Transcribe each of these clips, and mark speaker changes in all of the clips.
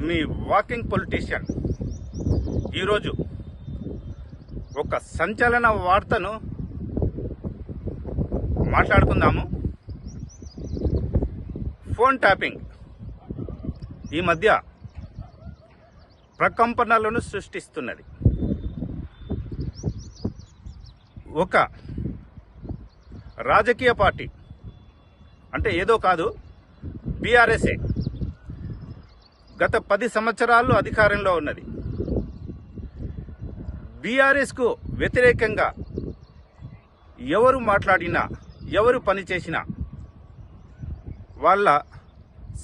Speaker 1: మీ walking politician. ఈరోజు ఒక సంచలన వార్తను మాట్లాడుకుందాము. Phone tapping. ఈ మధ్య ప్రకంపనలను సృష్టిస్తున్నది. ఒక రాజకీయ పార్టీ అంటే ఏదో కాదు బీఆర్ఎస్ఏ. గత పది సంవత్సరాలు అధికారంలో ఉన్నది. బీఆర్ఎస్కు వ్యతిరేకంగా ఎవరు మాట్లాడినా ఎవరు పనిచేసినా వాళ్ళ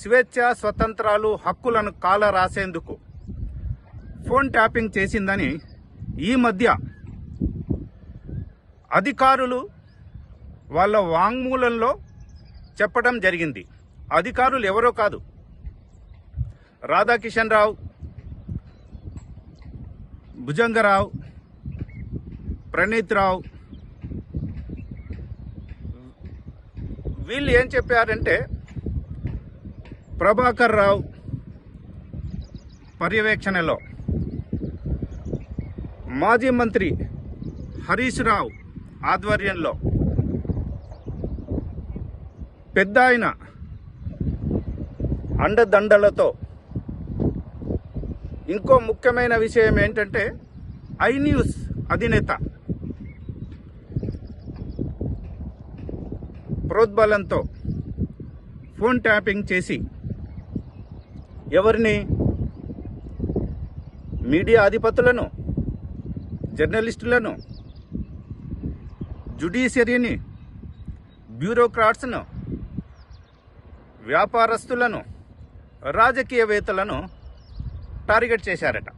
Speaker 1: స్వేచ్ఛ స్వతంత్రాలు హక్కులను కాల రాసేందుకు ఫోన్ ట్యాపింగ్ చేసిందని ఈ మధ్య అధికారులు వాళ్ళ వాంగ్మూలంలో చెప్పడం జరిగింది. అధికారులు ఎవరో కాదు రాధాకిషన్ రావు భుజంగరావు ప్రణీత్ రావు వీళ్ళు ఏం చెప్పారంటే ప్రభాకర్ రావు పర్యవేక్షణలో మాజీ మంత్రి హరీష్ రావు ఆధ్వర్యంలో పెద్ద ఆయన అండదండలతో ఇంకో ముఖ్యమైన విషయం ఏంటంటే ఐ న్యూస్ అధినేత ప్రోద్బలంతో ఫోన్ ట్యాపింగ్ చేసి ఎవరిని? మీడియా అధిపతులను జర్నలిస్టులను జుడిషియరీని బ్యూరోక్రాట్స్ను వ్యాపారస్తులను రాజకీయవేత్తలను టార్గెట్ చేశారట.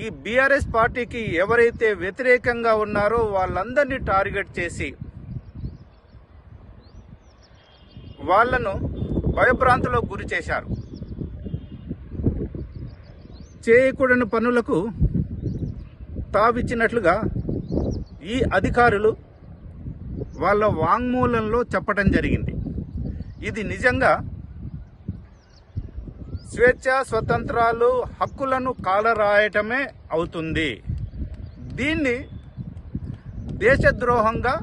Speaker 1: ఈ బీఆర్ఎస్ పార్టీకి ఎవరైతే వ్యతిరేకంగా ఉన్నారో వాళ్ళందరినీ టార్గెట్ చేసి వాళ్ళను భయభ్రాంతులకు గురి చేశారు. చేయకూడని పనులకు తావిచ్చినట్లుగా ఈ అధికారులు వాళ్ళ వాంగ్మూలంలో చెప్పడం జరిగింది. ఇది నిజంగా స్వేచ్ఛ స్వతంత్రాలు హక్కులను కాలరాయటమే అవుతుంది. దీన్ని దేశద్రోహంగా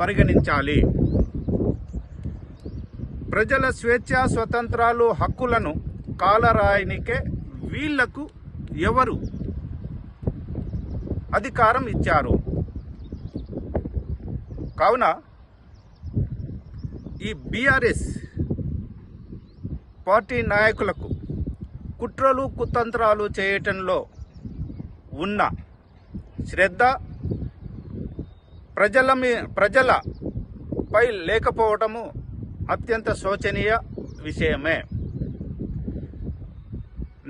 Speaker 1: పరిగణించాలి. ప్రజల స్వేచ్ఛ స్వతంత్రాలు హక్కులను కాలరాయనికే వీళ్ళకు ఎవరు అధికారం ఇచ్చారు? కావున ఈ బీఆర్ఎస్ పార్టీ నాయకులకు కుట్రలు కుతంత్రాలు చేయటంలో ఉన్న శ్రద్ధ ప్రజల మీ ప్రజలపై లేకపోవటము అత్యంత శోచనీయ విషయమే.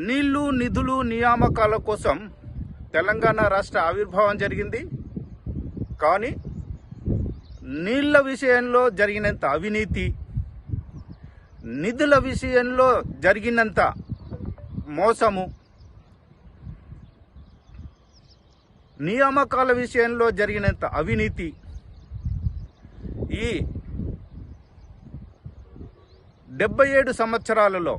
Speaker 1: నీళ్ళు నిధులు నియామకాల కోసం తెలంగాణ రాష్ట్ర ఆవిర్భావం జరిగింది. కానీ నీళ్ళ విషయంలో జరిగినంత అవినీతి నిధుల విషయంలో జరిగినంత మోసము నియామకాల విషయంలో జరిగినంత అవినీతి ఈ డెబ్బై ఏడు సంవత్సరాలలో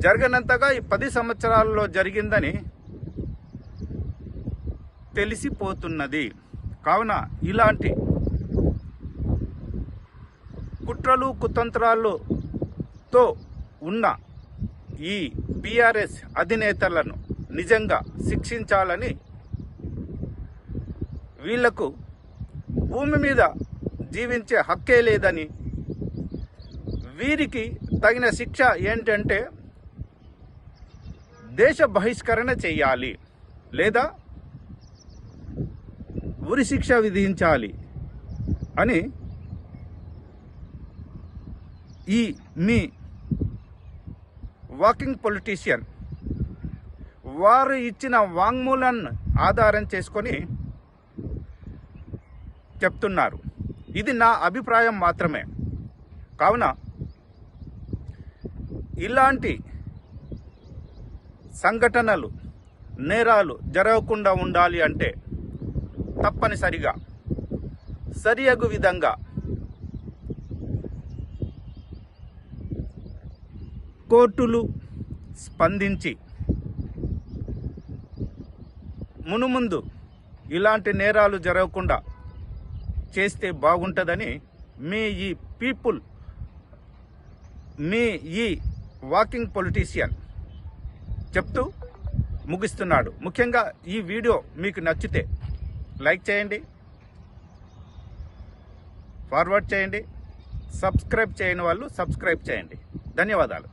Speaker 1: జరగనంతగా ఈ పది సంవత్సరాలలో జరిగిందని తెలిసిపోతున్నది. కావున ఇలాంటి కుట్రలు కుతంత్రాలతో ఉన్న ఈ బీఆర్ఎస్ అధినేతలను నిజంగా శిక్షించాలని వీళ్ళకు భూమి మీద జీవించే హక్కే లేదని వీరికి తగిన శిక్ష ఏంటంటే దేశ బహిష్కరణ చేయాలి లేదా ఉరి శిక్ష విధించాలి అని ఈ మీ వాకింగ్ పొలిటీషియన్ వారు ఇచ్చిన వాంగ్మూలాన్ని ఆధారం చేసుకొని చెప్తున్నారు. ఇది నా అభిప్రాయం మాత్రమే. కావున ఇలాంటి సంఘటనలు నేరాలు జరగకుండా ఉండాలి అంటే తప్పనిసరిగా సరియగు విధంగా కోర్టులు స్పందించి మునుముందు ఇలాంటి నేరాలు జరగకుండా చేస్తే బాగుంటుందని మీ ఈ పీపుల్ మీ ఈ వాకింగ్ పొలిటీషియన్ చెప్తూ ముగిస్తున్నాడు. ముఖ్యంగా ఈ వీడియో మీకు నచ్చితే లైక్ చేయండి ఫార్వర్డ్ చేయండి సబ్స్క్రైబ్ చేయని వాళ్ళు సబ్స్క్రైబ్ చేయండి. ధన్యవాదాలు.